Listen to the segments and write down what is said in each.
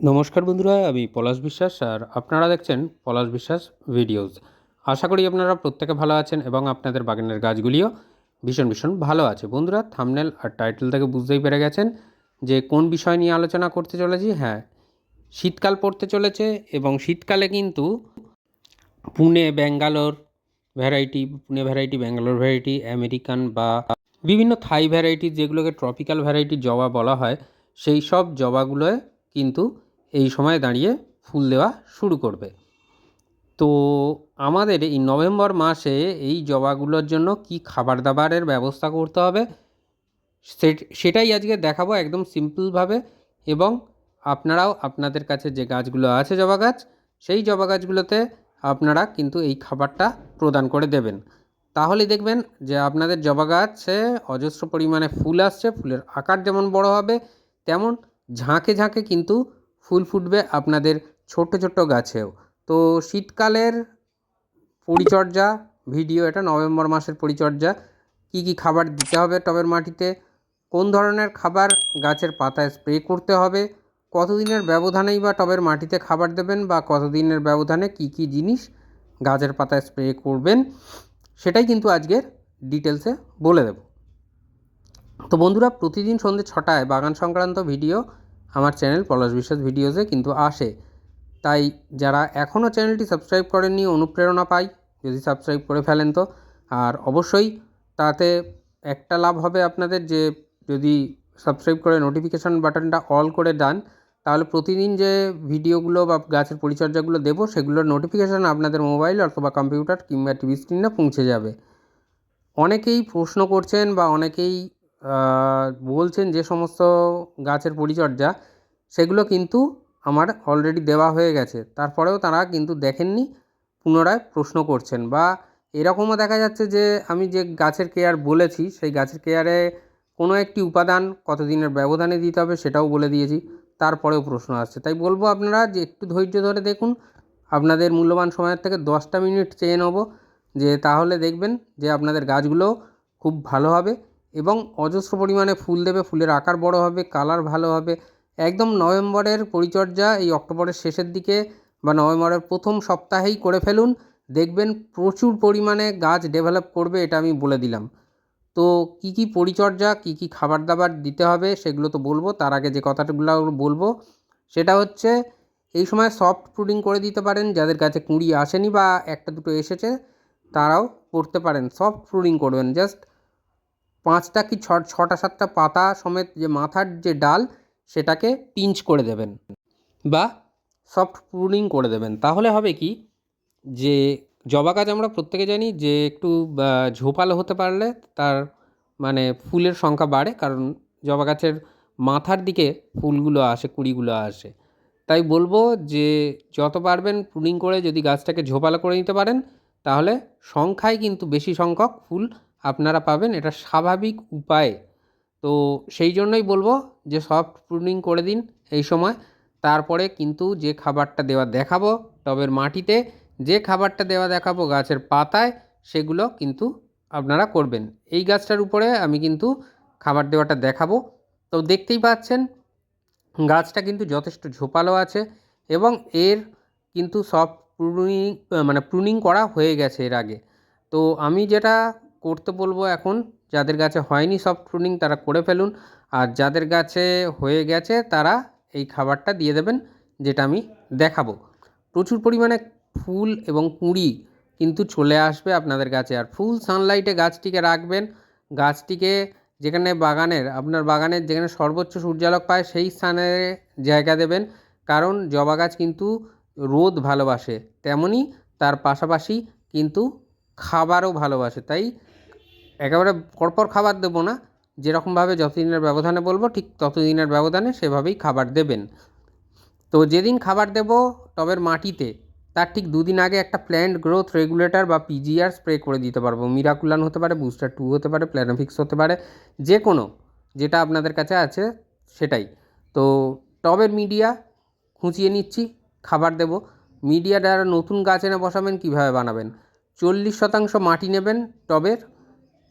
নমস্কার বন্ধুরা, আমি পলাশ বিশ্বাস আর আপনারা দেখছেন পলাশ বিশ্বাস ভিডিওস। আশা করি আপনারা প্রত্যেকে ভালো আছেন এবং আপনাদের বাগানের গাছগুলিও ভীষণ ভীষণ ভালো আছে। বন্ধুরা থামনেল আর টাইটেল থেকে বুঝতেই পেরে গেছেন যে কোন বিষয় নিয়ে আলোচনা করতে চলেছি। হ্যাঁ শীতকাল পড়তে চলেছে এবং শীতকালে কিন্তু Pune, Bangalore variety Pune variety Bangalore variety American বা বিভিন্ন থাই ভ্যারাইটি যেগুলোকে ট্রপিক্যাল ভ্যারাইটি জবা বলা হয়, সেই সব জবাগুলোয় কিন্তু এই সময় দাঁড়িয়ে ফুল দেওয়া শুরু করবে। তো আমাদের এই নভেম্বর মাসে এই জবাগুলোর জন্য কি খাবার দাবারের ব্যবস্থা করতে হবে? সেটাই আজকে দেখাবো একদম সিম্পলভাবে এবং আপনারাও আপনাদের কাছে যে গাছগুলো আছে জবা গাছ, সেই জবা গাছগুলোতে আপনারা কিন্তু এই খাবারটা প্রদান করে দেবেন। তাহলে দেখবেন যে আপনাদের জবা গাছে অজস্র পরিমাণে ফুল আসছে, ফুলের আকার যেমন বড় হবে, তেমন ঝাঁকে ঝাঁকে কিন্তু ফুল ফুটবে আপনাদের ছোট ছোট গাছেও। তো শীতকালের পরিচর্যা, ভিডিও, এটা নভেম্বর মাসের পরিচর্যা, কি কি খাবার দিতে হবে টবের মাটিতে, কোন ধরনের খাবার গাছের পাতায় স্প্রে করতে হবে, কতদিনের ব্যবধানেই বা টবের মাটিতে খাবার দেবেন বা কতদিনের ব্যবধানে কি কি জিনিস গাছের পাতায় স্প্রে করবেন, সেটাই কিন্তু আজকের ডিটেলসে বলে দেব। তো বন্ধুরা, প্রতিদিন সন্ধ্যে ছটায় বাগান সংক্রান্ত ভিডিও আমার চ্যানেল পলাশ বিশ্বাস ভিডিওসে কিন্তু আসে। তাই যারা এখনও চ্যানেলটি সাবস্ক্রাইব করেননি, অনুপ্রেরণা পাই, যদি সাবস্ক্রাইব করে ফেলেন তো। আর অবশ্যই তাতে একটা লাভ হবে আপনাদের যে যদি সাবস্ক্রাইব করে নোটিফিকেশান বাটনটা অল করে দেন, তাহলে প্রতিদিন যে ভিডিওগুলো বা গাছের পরিচর্যাগুলো দেবো, সেগুলোর নোটিফিকেশান আপনাদের মোবাইল অথবা কম্পিউটার কিংবা টিভি স্ক্রিনে পৌঁছে যাবে। অনেকেই প্রশ্ন করছেন বা অনেকেই বলছেন যে সমস্ত গাছের পরিচর্যা, সেগুলো কিন্তু আমার অলরেডি দেওয়া হয়ে গেছে। তারপরেও তারা কিন্তু দেখেননি, পুনরায় প্রশ্ন করছেন বা এরকমও দেখা যাচ্ছে যে আমি যে গাছের কেয়ার বলেছি, সেই গাছের কেয়ারে কোনো একটি উপাদান কতদিনের ব্যবধানে দিতে হবে সেটাও বলে দিয়েছি, তারপরেও প্রশ্ন আসছে। তাই বলব আপনারা যে একটু ধৈর্য ধরে দেখুন, আপনাদের মূল্যবান সময়ের থেকে দশটা মিনিট চেয়ে নেব, যে তাহলে দেখবেন যে আপনাদের গাছগুলো খুব ভালো হবে। এবং অজস্র পরিমাণে ফুল দেবে, ফুলের আকার বড় হবে, কালার ভালো হবে। একদম নভেম্বরের পরিচর্যা এই অক্টোবরের শেষের দিকে বা নভেম্বরের প্রথম সপ্তাহেই করে ফেলুন। দেখবেন প্রচুর পরিমাণে গাছ ডেভেলপ করবে এটা আমি বলে দিলাম। তো কি কি পরিচর্যা, কি কি খাবার দাবার দিতে হবে সেগুলো তো বলব। তার আগে যে কথাগুলো বলব, সেটা হচ্ছে এই সময় সফট ফুডিং করে দিতে পারেন। যাদের কাছে কুঁড়ি আসেনি বা একটা দুটো এসেছে, তারাও করতে পারেন। সফট ফুডিং করবেন। জাস্ট পাঁচটা কি ছ ছটা সাতটা পাতা সমেত যে মাথার যে ডাল, সেটাকে পিঞ্চ করে দেবেন বা সফট প্রুনিং করে দেবেন। তাহলে হবে কি যে জবা গাছ আমরা প্রত্যেকে জানি যে একটু ঝোপালো হতে পারলে তার মানে ফুলের সংখ্যা বাড়ে, কারণ জবা গাছের মাথার দিকে ফুলগুলো আসে, কুড়িগুলো আসে। তাই বলব যে যত পারবেন প্রুনিং করে যদি গাছটাকে ঝোপালো করে নিতে পারেন, তাহলে সংখ্যায় কিন্তু বেশি সংখ্যক ফুল আপনারা পাবেন, এটা স্বাভাবিক উপায়ে। তো সেই জন্যই বলব যে সফট প্রুনিং করে দিন এই সময়। তারপরে কিন্তু যে খাবারটা দেওয়া দেখাবো টবের মাটিতে, যে খাবারটা দেওয়া দেখাবো গাছের পাতায়, সেগুলো কিন্তু আপনারা করবেন। এই গাছটার উপরে আমি কিন্তু খাবার দেওয়াটা দেখাবো। তো দেখতেই পাচ্ছেন, গাছটা কিন্তু যথেষ্ট ঝোপালো আছে এবং এর কিন্তু সব প্রুনিং মানে প্রুনিং করা হয়ে গেছে এর আগে। তো আমি যেটা করতে বলব এখন। যাদের গাছে হয়নি সফট প্রুনিং তারা করে ফেলুন। আর যাদের গাছে হয়ে গেছে তারা এই খাবারটা দিয়ে দেবেন, যেটা আমি দেখাবো। প্রচুর পরিমাণে ফুল এবং কুঁড়ি কিন্তু চলে আসবে আপনাদের গাছে আর ফুল সানলাইটে গাছটিকে রাখবেন। গাছটিকে যেখানে বাগানের, আপনার বাগানের যেখানে সর্বোচ্চ সূর্যালোক পায় সেই স্থানে জায়গা দেবেন। কারণ জবা গাছ কিন্তু রোদ ভালোবাসে তেমনই তার পাশাপাশি কিন্তু খাবারও ভালোবাসে। তাই একেবারে পরপর খাবার দেবো না। যেরকমভাবে যতদিনের ব্যবধানে বলব, ঠিক ততদিনের ব্যবধানে সেভাবেই খাবার দেবেন। তো যেদিন খাবার দেব টবের মাটিতে, তার ঠিক দুদিন আগে একটা প্ল্যান্ট গ্রোথ রেগুলেটর বা পিজিআর স্প্রে করে দিতে পারব। মিরাকুলান হতে পারে বুস্টার টু হতে পারে প্ল্যানোফিক্স হতে পারে যে কোনো যেটা আপনাদের কাছে আছে সেটাই। তো টবের মিডিয়া খুঁচিয়ে নিচ্ছি, খাবার দেব। মিডিয়া যারা নতুন গাছ এনে বসাবেন, কীভাবে বানাবেন? চল্লিশ শতাংশ মাটি নেবেন টবের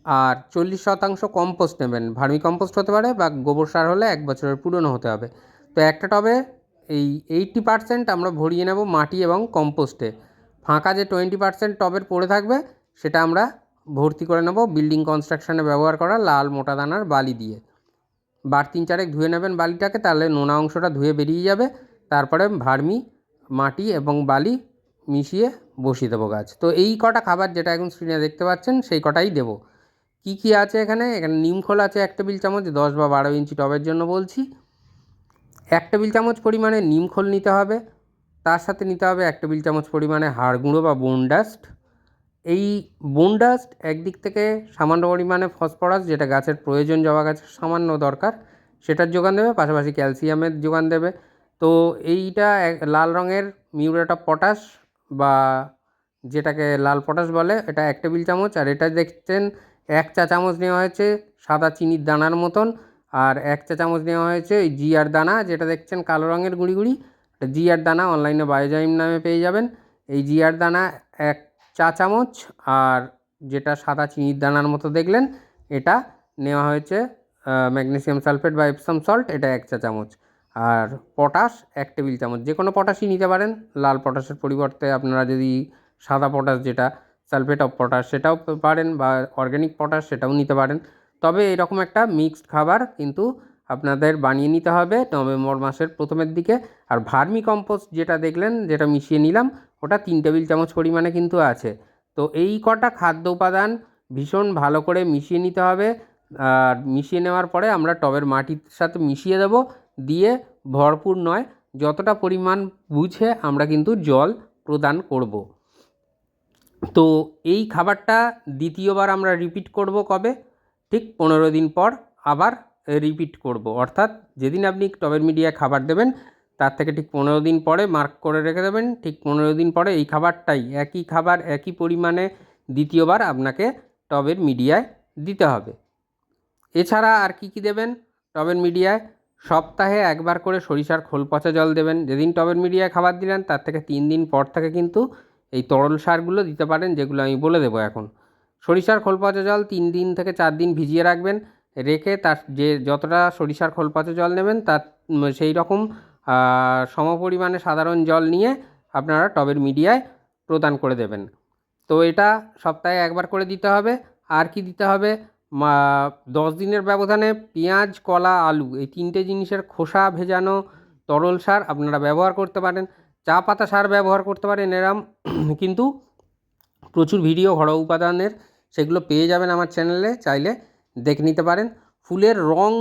আর চল্লিশ শতাংশ কম্পোস্ট নেবেন। ভার্মি কম্পোস্ট হতে পারে বা গোবর সার হলে এক বছরের পুরনো হতে হবে। তো একটা টবে এই এইটটি পার্সেন্ট আমরা ভরিয়ে নেব মাটি এবং কম্পোস্টে। ফাঁকা যে টোয়েন্টি পার্সেন্ট টবের পড়ে থাকবে, সেটা আমরা ভর্তি করে নেব বিল্ডিং কনস্ট্রাকশনে ব্যবহার করা লাল মোটা দানার বালি দিয়ে। বার তিন চারেক ধুয়ে নেবেন বালিটাকে, তাহলে নোনা অংশটা ধুয়ে বেরিয়ে যাবে। তারপরে ভার্মি, মাটি এবং বালি মিশিয়ে বসিয়ে দেবো গাছ। তো এই কটা খাবার যেটা এখন স্ক্রিনে দেখতে পাচ্ছেন, সেই কটাই দেবো। কী কী আছে এখানে? এখানে নিমখোল আছে এক টেবিল চামচ, দশ বা বারো ইঞ্চি টবের জন্য বলছি। এক টেবিল চামচ পরিমাণে নিমখোল নিতে হবে। তার সাথে নিতে হবে এক টেবিল চামচ পরিমাণে হাড় গুঁড়ো বা বোন ডাস্ট। এই বোন ডাস্ট একদিক থেকে সামান্য পরিমাণে ফসফরাস, যেটা গাছের প্রয়োজন, জবা গাছের সামান্য দরকার, সেটার যোগান দেবে, পাশাপাশি ক্যালসিয়ামের যোগান দেবে। তো এইটা লাল রঙের, মিউরেট অফ পটাশ বা যেটাকে লাল পটাশ বলে, এটা এক টেবিল চামচ। আর এটা দেখছেন এক চা চামচ নেওয়া হয়েছে সাদা চিনির দানার মতন, আর এক চা চামচ নেওয়া হয়েছে ওই জিয়ার দানা, যেটা দেখছেন কালো রঙের গুঁড়ি গুঁড়ি। জিয়ার দানা অনলাইনে বায়োজাইম নামে পেয়ে যাবেন। এই জিয়ার দানা এক চা চামচ, আর যেটা সাদা চিনির দানার মতো দেখলেন, এটা নেওয়া হয়েছে ম্যাগনেসিয়াম সালফেট বা এপসাম সল্ট এটা এক চা চামচ। আর পটাশ এক টেবিল চামচ। যে কোনো পটাশই নিতে পারেন, লাল পটাশের পরিবর্তে আপনারা যদি সাদা পটাশ যেটা সালফেট অফ পটাশ সেটাও পারেন বা অর্গ্যানিক পটাশ সেটাও নিতে পারেন। তবে এরকম একটা মিক্সড খাবার কিন্তু আপনাদের বানিয়ে নিতে হবে নভেম্বর মাসের প্রথমের দিকে। আর ভার্মি কম্পোস্ট যেটা দেখলেন, যেটা মিশিয়ে নিলাম, ওটা তিন টেবিল চামচ পরিমাণে কিন্তু আছে। তো এই কটা খাদ্য উপাদান ভীষণ ভালো করে মিশিয়ে নিতে হবে। আর মিশিয়ে নেওয়ার পরে আমরা টবের মাটির সাথে মিশিয়ে দেবো। দিয়ে ভরপুর নয়, যতটা পরিমাণ বুঝে আমরা কিন্তু জল প্রদান করব। তো এই খাবারটা দ্বিতীয়বার আমরা রিপিট করব কবে? ঠিক পনেরো দিন পর আবার রিপিট করব। অর্থাৎ যেদিন আপনি টবের মিডিয়ায় খাবার দেবেন, তার থেকে ঠিক পনেরো দিন পরে মার্ক করে রেখে দেবেন। ঠিক পনেরো দিন পরে এই খাবারটাই একই খাবার, একই পরিমাণে দ্বিতীয়বার আপনাকে টবের মিডিয়ায় দিতে হবে। এছাড়া আর কি কি দেবেন টবের মিডিয়ায় সপ্তাহে একবার করে সরিষার খোল পচা জল দেবেন। যেদিন টবের মিডিয়ায় খাবার দিলেন, তার থেকে তিন দিন পর থেকে কিন্তু এই তরল সারগুলো দিতে পারেন, যেগুলো আমি বলে দেবো এখন। সরিষার খোল পচা জল তিন দিন থেকে চার দিন ভিজিয়ে রাখবেন, রেখে তার যে যতটা সরিষার খোল পচা জল নেবেন, তার সেই রকম সমপরিমাণে সাধারণ জল নিয়ে আপনারা টবের মিডিয়ায় প্রদান করে দেবেন। তো এটা সপ্তাহে একবার করে দিতে হবে। আর কি দিতে হবে? দশ দিনের ব্যবধানে পেঁয়াজ, কলা, আলু, এই তিনটে জিনিসের খোসা ভেজানো তরল সার আপনারা ব্যবহার করতে পারেন। চা পাতা সার ব্যবহার করতে পারেন এরম। কিন্তু প্রচুর ভিডিও, ঘরোয়া উপাদানের সেগুলো পেয়ে যাবেন আমার চ্যানেলে, চাইলে দেখে নিতে পারেন। ফুলের রং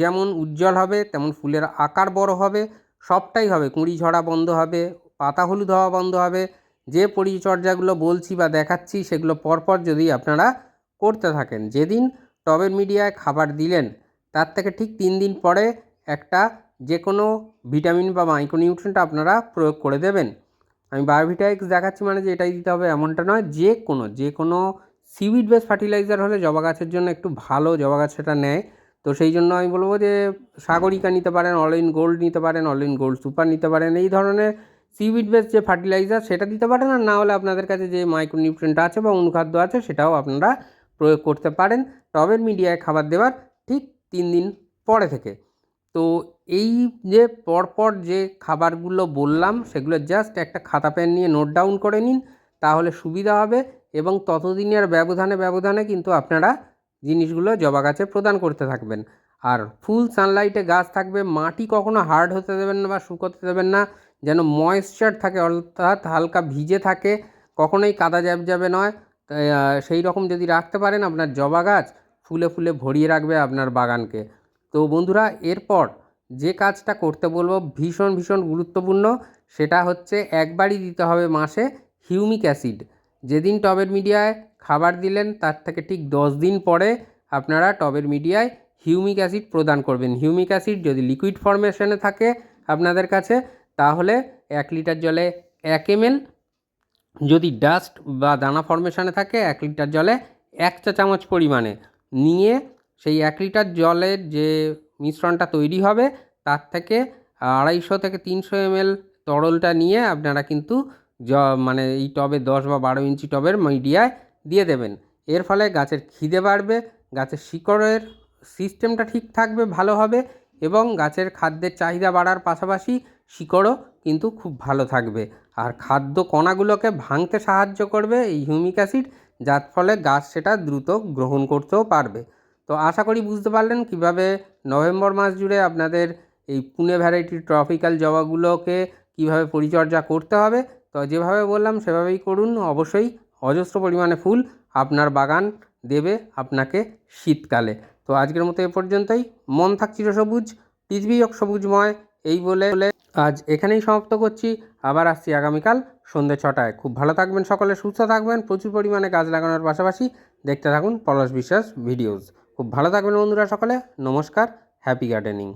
যেমন উজ্জ্বল হবে, তেমন ফুলের আকার বড় হবে, সবটাই হবে। কুঁড়ি ঝরা বন্ধ হবে, পাতা হলুদ হওয়া বন্ধ হবে, যে পরিচর্যাগুলো বলছি বা দেখাচ্ছি সেগুলো পরপর যদি আপনারা করতে থাকেন। যেদিন টবের মিডিয়ায় খাবার দিলেন, তার থেকে ঠিক তিন দিন পরে একটা যে কোনো ভিটামিন বা মাইক্রোনিউট্রেন্ট আপনারা প্রয়োগ করে দেবেন। আমি বায়োভিটাইক্স দেখাচ্ছি মানে যে এটাই দিতে হবে এমনটা নয়, যে কোনো যে কোনো সিউইড বেস ফার্টিলাইজার হলে জবা গাছের জন্য একটু ভালো জবা গাছ সেটা নেয়। তো সেই জন্য আমি বলব যে সাগরিকা নিতে পারেন অল ইন গোল্ড নিতে পারেন অল ইন গোল্ড সুপার নিতে পারেন, এই ধরনের সিউইড বেস যে ফার্টিলাইজার সেটা দিতে পারেন আর না হলে আপনাদের কাছে যে মাইক্রোনিউট্রেন্ট আছে বা অনুখাদ্য আছে সেটাও আপনারা প্রয়োগ করতে পারেন। টবের মিডিয়ায় খাবার দেওয়ার ঠিক তিন দিন পরে থেকে। তো এই যে পরপর যে খাবারগুলো বললাম, সেগুলো জাস্ট একটা খাতা পেন নিয়ে নোট ডাউন করে নিন, তাহলে সুবিধা হবে এবং ততদিনের ব্যবধানে ব্যবধানে কিন্তু আপনারা জিনিসগুলো জবা গাছে প্রদান করতে থাকবেন। আর ফুল সানলাইটে গাছ থাকবে, মাটি কখনো হার্ড হতে দেবেন না বা শুকোতে দেবেন না, যেন ময়েশ্চার থাকে, অর্থাৎ হালকা ভিজে থাকে, কখনোই কাদা যাবে নয়। সেই রকম যদি রাখতে পারেন আপনার জবা গাছ, ফুলে ফুলে ভরিয়ে রাখবে আপনার বাগানকে। তো বন্ধুরা, এরপর যে কাজটা করতে বলব ভীষণ ভীষণ গুরুত্বপূর্ণ, সেটা হচ্ছে একবারই দিতে হবে মাসে হিউমিক অ্যাসিড। যেদিন টবের মিডিয়ায় খাবার দিলেন, তার থেকে ঠিক দশ দিন পরে আপনারা টবের মিডিয়ায় হিউমিক অ্যাসিড প্রদান করবেন। হিউমিক অ্যাসিড যদি লিকুইড ফর্মেশনে থাকে আপনাদের কাছে, তাহলে এক লিটার জলে এক এমএল, যদি ডাস্ট বা দানা ফর্মেশনে থাকে, এক লিটার জলে এক চা চামচ পরিমাণে। নিয়ে সেই এক লিটার জলের যে মিশ্রণটা তৈরি হবে, তার থেকে আড়াইশো থেকে তিনশো এমএল তরলটা নিয়ে আপনারা কিন্তু জ মানে এই টবে দশ বা বারো ইঞ্চি টবের মিডিয়ায় দিয়ে দেবেন। এর ফলে গাছের খিদে বাড়বে, গাছের শিকড়ের সিস্টেমটা ঠিক থাকবে, ভালো হবে এবং গাছের খাদ্যের চাহিদা বাড়ার পাশাপাশি শিকড়ও কিন্তু খুব ভালো থাকবে। আর খাদ্য কণাগুলোকে ভাঙতে সাহায্য করবে এই হিউমিক অ্যাসিড, যার ফলে গাছ সেটা দ্রুত গ্রহণ করতেও পারবে। তো আশা করি বুঝতে পারলেন কীভাবে নভেম্বর মাস জুড়ে আপনাদের এই পুনে ভ্যারাইটির ট্রপিক্যাল জবাগুলোকে কীভাবে পরিচর্যা করতে হবে। তো যেভাবে বললাম সেভাবেই করুন। অবশ্যই অজস্র পরিমাণে ফুল আপনার বাগান দেবে আপনাকে শীতকালে। তো আজকের মতো এ পর্যন্তই। মন থাক চিরসবুজ, পৃথিবী হোক সবুজময়, এই বলে আজ এখানেই সমাপ্ত করছি। আবার আসছি আগামীকাল সন্ধ্যে ছটায়। খুব ভালো থাকবেন সকলে, সুস্থ থাকবেন, প্রচুর পরিমাণে গাছ লাগানোর পাশাপাশি দেখতে থাকুন পলাশ বিশ্বাস ভিডিওস খুব ভালো থাকবেন বন্ধুরা সকলে। নমস্কার হ্যাপি গার্ডেনিং।